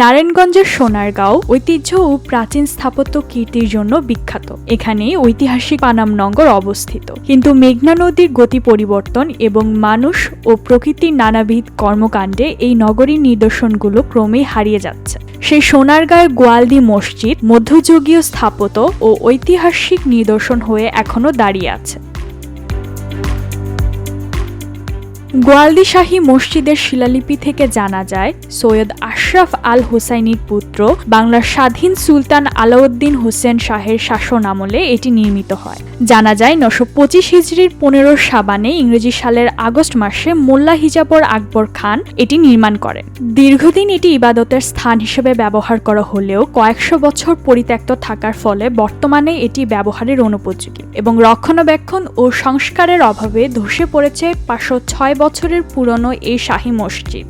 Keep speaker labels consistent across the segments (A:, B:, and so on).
A: নারায়ণগঞ্জের সোনারগাঁও ঐতিহ্য ও প্রাচীন স্থাপত্য কীর্তির জন্য বিখ্যাত। এখানে ঐতিহাসিক পানাম নগর অবস্থিত। কিন্তু মেঘনা নদীর গতি পরিবর্তন এবং মানুষ ও প্রকৃতির নানাবিধ কর্মকাণ্ডে এই নগরীর নিদর্শনগুলো ক্রমেই হারিয়ে যাচ্ছে। সেই সোনারগাঁয়ের গোয়ালদি মসজিদ, মধ্যযুগীয় স্থাপত্য ও ঐতিহাসিক নিদর্শন হয়ে এখনও দাঁড়িয়ে আছে। গোয়ালদি শাহী মসজিদের শিলালিপি থেকে জানা যায়, সৈয়দ আশরাফ আল হুসাইনির পুত্র, বাংলার স্বাধীন সুলতান আলাউদ্দিন হোসেন শাহের শাসন আমলে এটি নির্মিত হয়। জানা যায়, নশো পঁচিশ হিজড়ির পনেরো সাবানে ইংরেজি সালের আগস্ট মাসে মোল্লা হিজাবর আকবর খান এটি নির্মাণ করেন। দীর্ঘদিন এটি ইবাদতের স্থান হিসেবে ব্যবহার করা হলেও কয়েকশো বছর পরিত্যক্ত থাকার ফলে বর্তমানে এটি ব্যবহারের অনুপযোগী এবং রক্ষণাবেক্ষণ ও সংস্কারের অভাবে ধসে পড়েছে পাঁচশো ছয় বছরের পুরনো এই শাহী মসজিদ।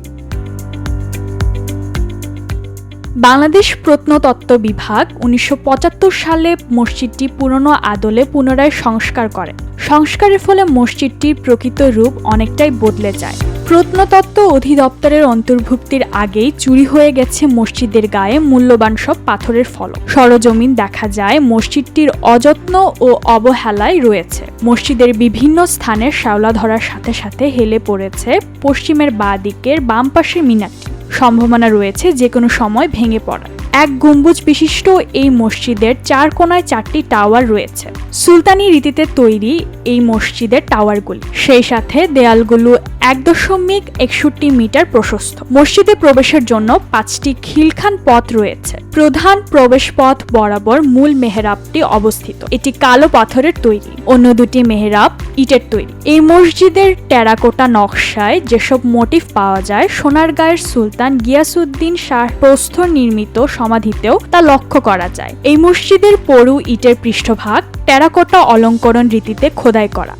A: বাংলাদেশ প্রত্নতত্ত্ব বিভাগ উনিশশো পঁচাত্তর সালে মসজিদটি পুরনো আদলে পুনরায় সংস্কার করে। সংস্কারের ফলে মসজিদটির প্রকৃত রূপ অনেকটাই বদলে যায়। প্রত্নতত্ত্ব অধিদপ্তরের অন্তর্ভুক্তির আগেই চুরি হয়ে গেছে মসজিদের গায়ে মূল্যবান সব পাথরের ফলক। সরজমিন দেখা যায় মসজিদটির অযত্ন ও অবহেলায় রয়েছে। মসজিদের বিভিন্ন স্থানে শ্যাওলা ধরার সাথে সাথে হেলে পড়েছে পশ্চিমের বাঁ দিকের বাম পাশের মিনারটি। সম্ভাবনা রয়েছে যে কোনো সময় ভেঙে পড়া। এক গম্বুজ বিশিষ্ট এই মসজিদের চার কোনায় চারটি টাওয়ার রয়েছে। সুলতানি রীতিতে তৈরি এই মসজিদের টাওয়ারগুলি। সেই সাথে দেয়ালগুলো এক দশমিক একষট্টি মিটার প্রশস্ত। মসজিদে প্রবেশের জন্য পাঁচটি খিলখান পথ রয়েছে। প্রধান প্রবেশ পথ বরাবর মূল মেহরাবটি অবস্থিত। এটি কালো পাথরের তৈরি। অন্য দুটি মেহরাব ইটের তৈরি। এই মসজিদের টেরাকোটা নকশায় যেসব মোটিভ পাওয়া যায়, সোনারগাঁয়ের সুলতান গিয়াসুদ্দিন শাহ প্রস্তর নির্মিত সমাধিতেও তা লক্ষ্য করা যায়। এই মসজিদের পরু ইটের পৃষ্ঠভাগ টেরাকোটা অলঙ্করণ রীতিতে খোদাই করা।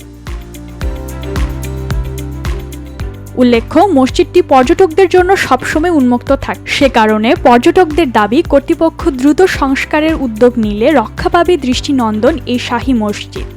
A: উল্লেখ্য, মসজিদটি পর্যটকদের জন্য সবসময় উন্মুক্ত থাকে। সে কারণে পর্যটকদের দাবি, কর্তৃপক্ষ দ্রুত সংস্কারের উদ্যোগ নিলে রক্ষা পাবে দৃষ্টিনন্দন এই শাহী মসজিদ।